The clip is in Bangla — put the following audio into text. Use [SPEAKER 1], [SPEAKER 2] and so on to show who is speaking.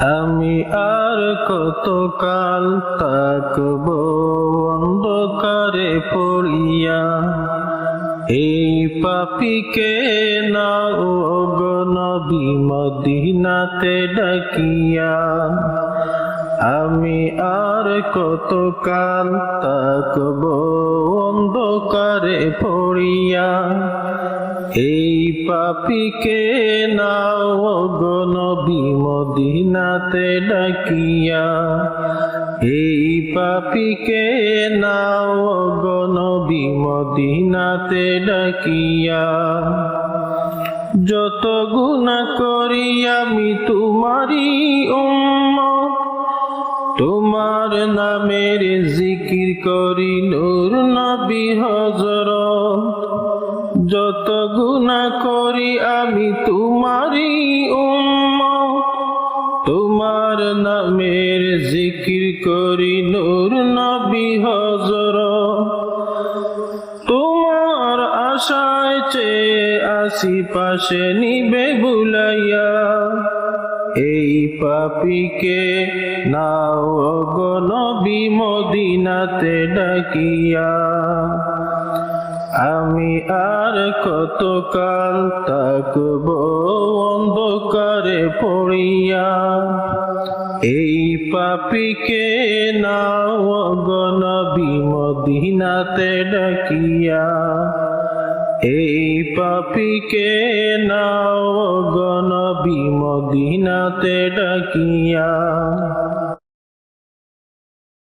[SPEAKER 1] আমি আর কতকাল তাকব অন্ধকারে পড়িয়া? এই পাপিকে না নবী মদিনাতে ডাকিয়া। আমি আর কতকাল তাকব অন্ধকারে পড়িয়া, এই পাপিকে নাও গনবী মদিনাতে ডাকিয়া, এই পাপিকে নাও গনবী মদিনাতে ডাকিয়া, যত গুণা করি আমি তোমারই উম্মত তোমার নামের জিকির করি নূর নবী হজরত যত গুণা করি আমি তোমারই উম্মত। তোমার নামের জিকির করি নূর নবী হজরত তোমার আশায় চেয়ে আসি পাশে নিবে বুলাইয়া এই পাপিকে নাও গনবী মদিনাতে ডাকিয়া। আমি আর কতকাল তাকব অন্ধকারে পড়িয়া। এই পাপিকে নাও গনবী মদিনাতে ডাকিয়া। এই পাপিকে নাও গণ বিমদিনাতে ডাকিয়া।